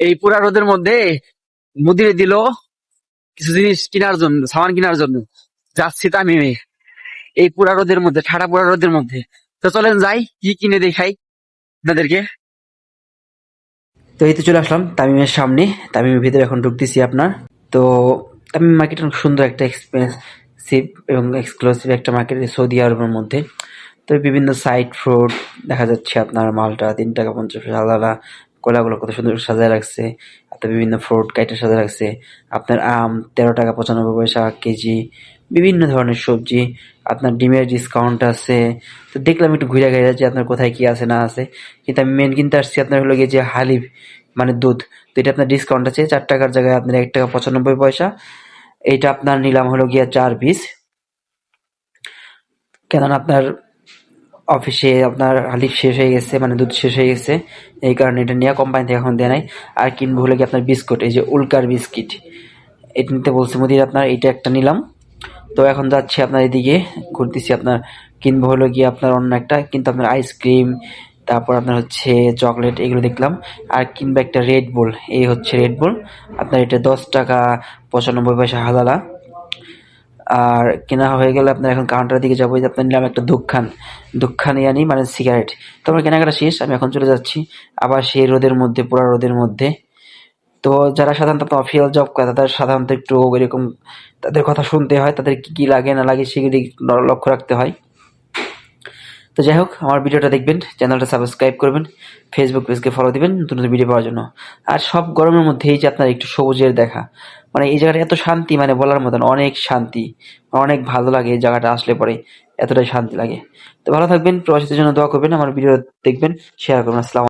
এই পুরা রোদের মধ্যে মুদিরে দিল কিছু জিনিস কেনার জন্য, সামান কেনার জন্য। যাচ্ছি তামিমে এই পুরা রোদের মধ্যে, ঠাডা পুরা রোদের মধ্যে। তো চলেন যাই, কি কিনে দেখাই আপনাদেরকে। তো এই তো চলে আসলাম তামিমের সামনে। তামিমের ভিতরে এখন ঢুকতেছি আপনার। তো তামিম মার্কেট অনেক সুন্দর একটা এক্সপেন্সিভ এবং এক্সক্লুসিভ একটা মার্কেট সৌদি আরবের মধ্যে। তো বিভিন্ন সাইড ফ্রুট দেখা যাচ্ছে আপনার মালটা, তিন টাকা, পঞ্চাশ, আলাদা। কলাগুলো কত সুন্দর সাজায় রাখছে, আপনার বিভিন্ন ফ্রুট কাইটে সাজায় রাখছে। আপনার আম, তেরো টাকা পঁচানব্বই পয়সা কেজি, বিভিন্ন ধরনের সবজি। আপনার ডিমের ডিসকাউন্ট আছে। তো দেখলাম একটু ঘুরে গেছে যে আপনার কোথায় কি আছে না আছে। কিন্তু আমি মেন কিনতে আসছি আপনার হলো গিয়ে যে হালিব মানে দুধ। তো এটা আপনার ডিসকাউন্ট আছে, চার টাকার জায়গায় আপনার এক টাকা পঁচানব্বই পয়সা। এইটা আপনার নিলাম হলো গিয়া চার পিস কেননা আপনার অফিসে আপনার হালিফ শেষ হয়ে গেছে মানে দুধ শেষ হয়ে গেছে, এই কারণে এটা নিয়ে কোম্পানি থেকে এখন দেয় নাই। আর কিনবো হলে কি আপনার বিস্কুট, এই যে উল্কার বিস্কিট। এটা নিতে বলছে মুদির আপনার এটা একটা নিলাম। তো এখন যাচ্ছি আপনার এদিকে, ঘুরতেছি আপনার, কিনবো হলো গিয়ে আপনার অন্য একটা, কিন্তু আপনার আইসক্রিম, তারপর আপনার হচ্ছে চকলেট, এগুলো দেখলাম। আর কিনবো একটা রেড বুল এই হচ্ছে রেড বুল আপনার এটা দশ টাকা পঁচানব্বই পয়সা হাজালা আর কেনা হয়ে গেলে আপনার এখন কাউন্টারের দিকে যাব। আপনার নিলাম একটা দুঃখান দুঃখান ইয়ানি মানে সিগারেট তো আমার কেনাকাটা শেষ, আমি এখন চলে যাচ্ছি। আবার সেই রোদের মধ্যে পুরা রোদের মধ্যে। তো যারা সাধারণত অফিসিয়াল জব করে, তাদের সাধারণত একটু এরকম তাদের কথা শুনতে হয়, তাদের কী কী লাগে না লাগে সেগুলি লক্ষ্য রাখতে হয়। তো যাই হোক, আমার ভিডিওটা দেখবেন, চ্যানেলটা সাবস্ক্রাইব করবেন ফেসবুক পেজকে ফলো দিবেন, নতুন নতুন ভিডিও পাওয়ার জন্য। আর সব গরমের মধ্যেই যে আপনার একটু সবুজের দেখা মানে এই জায়গাটা এত শান্তি মানে বলার মতন অনেক শান্তি, অনেক ভালো লাগে এই জায়গাটা আসলে পরে, এতটাই শান্তি লাগে। তো ভালো থাকবেন, প্রবাসীদের জন্য দোয়া করবেন, আমার ভিডিও দেখবেন শেয়ার করবেন, আসসালাম